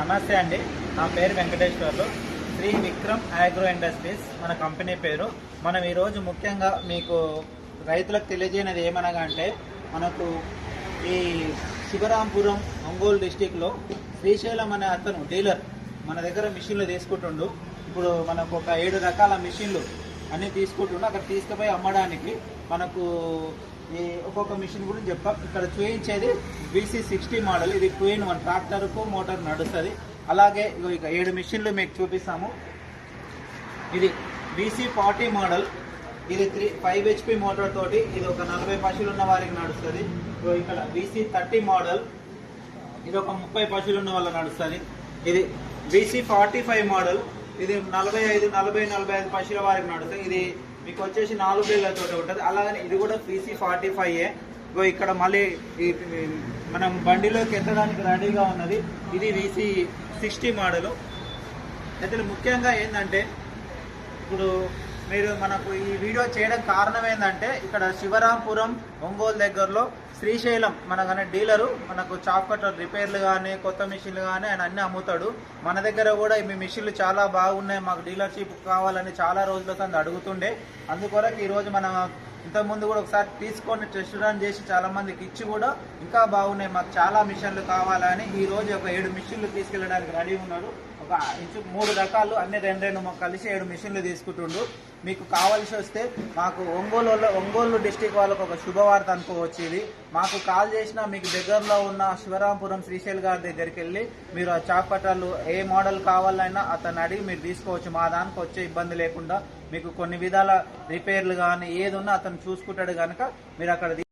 నమస్తే అండి. నా పేరు వెంకటేశ్వర్లు. శ్రీ విక్రమ్ ఆగ్రో ఇండస్ట్రీస్ మన కంపెనీ పేరు. మనం ఈరోజు ముఖ్యంగా మీకు రైతులకు తెలియజేయనది ఏమనగా అంటే మనకు ఈ శివరాంపురం ఒంగోలు డిస్టిక్లో శ్రీశైలం అనే అతను డీలర్ మన దగ్గర మిషన్లు తీసుకుంటుండు. ఇప్పుడు మనకు ఒక ఏడు రకాల మిషన్లు అన్నీ తీసుకుంటుండు. అక్కడ తీసుకుపోయి అమ్మడానికి మనకు ఈ ఒక్కొక్క మిషన్ గురించి చెప్తాం ఇక్కడ చూపించేది బీసీ సిక్స్టీ మోడల్ ఇది టూ ఇన్ వన్ ట్రాక్టర్కు మోటార్ నడుస్తుంది. అలాగే ఇగో ఇక ఏడు మిషన్లు మీకు చూపిస్తాము. ఇది బీసీ ఫార్టీ మోడల్ ఇది త్రీ ఫైవ్ హెచ్పి మోటార్ తోటి ఇది ఒక నలభై పశువులు ఉన్న వారికి నడుస్తుంది. ఇక్కడ బీసీ థర్టీ మోడల్ ఇది ఒక ముప్పై పశువులు ఉన్న వాళ్ళకి నడుస్తుంది. ఇది బీసీ ఫార్టీ ఫైవ్ మోడల్ ఇది నలభై ఐదు నలభై నలభై ఐదు పశువుల వారికి నడుస్తుంది. ఇది మీకు వచ్చేసి నాలుగు వేలతో ఉంటుంది. అలాగని ఇది కూడా పీసీ ఫార్టీ ఫైవ్ ఇగో ఇక్కడ మళ్ళీ మనం బండిలోకి ఎత్తడానికి రెడీగా ఉన్నది. ఇది వీసీ సిక్స్టీ మోడలు. అయితే ముఖ్యంగా ఏంటంటే ఇప్పుడు మీరు మనకు ఈ వీడియో చేయడం కారణం ఏంటంటే ఇక్కడ శివరాంపురం ఒంగోలు దగ్గరలో శ్రీశైలం మనకనే డీలరు మనకు చాప్ కట్టర్ రిపేర్లు కానీ కొత్త మిషన్లు కానీ ఆయన అన్ని అమ్ముతాడు. మన దగ్గర కూడా మీ మిషన్లు చాలా బాగున్నాయి మాకు డీలర్షిప్ కావాలని చాలా రోజుల కింద అడుగుతుండే. అందుకొరకు ఈరోజు మన ఇంతకుముందు కూడా ఒకసారి తీసుకొని టెస్ట్ రన్ చేసి చాలా మందికి ఇచ్చి కూడా ఇంకా బాగున్నాయి. మాకు చాలా మిషన్లు కావాలని ఈ రోజు ఒక ఏడు మిషన్లు తీసుకెళ్ళడానికి రెడీ ఉన్నాడు ఒక ఇంచు మూడు రకాలు అన్ని రెండు రెండు కలిసి ఏడు మిషన్లు తీసుకుంటుండు మీకు కావాల్సి వస్తే మాకు ఒంగోలులో ఒంగోలు డిస్టిక్ వాళ్ళకు ఒక శుభవార్త అనుకోవచ్చు ఇది మాకు కాల్ చేసినా మీకు దగ్గరలో ఉన్న శివరాంపురం శ్రీశైల్ గారి దగ్గరికి వెళ్ళి మీరు ఆ చాపట్టలు ఏ మోడల్ కావాలైనా అతను అడిగి మీరు తీసుకోవచ్చు. మా దానికి వచ్చే ఇబ్బంది లేకుండా మీకు కొన్ని విధాల రిపేర్లు కానీ ఏది ఉన్నా అతను చూసుకుంటాడు కనుక మీరు అక్కడ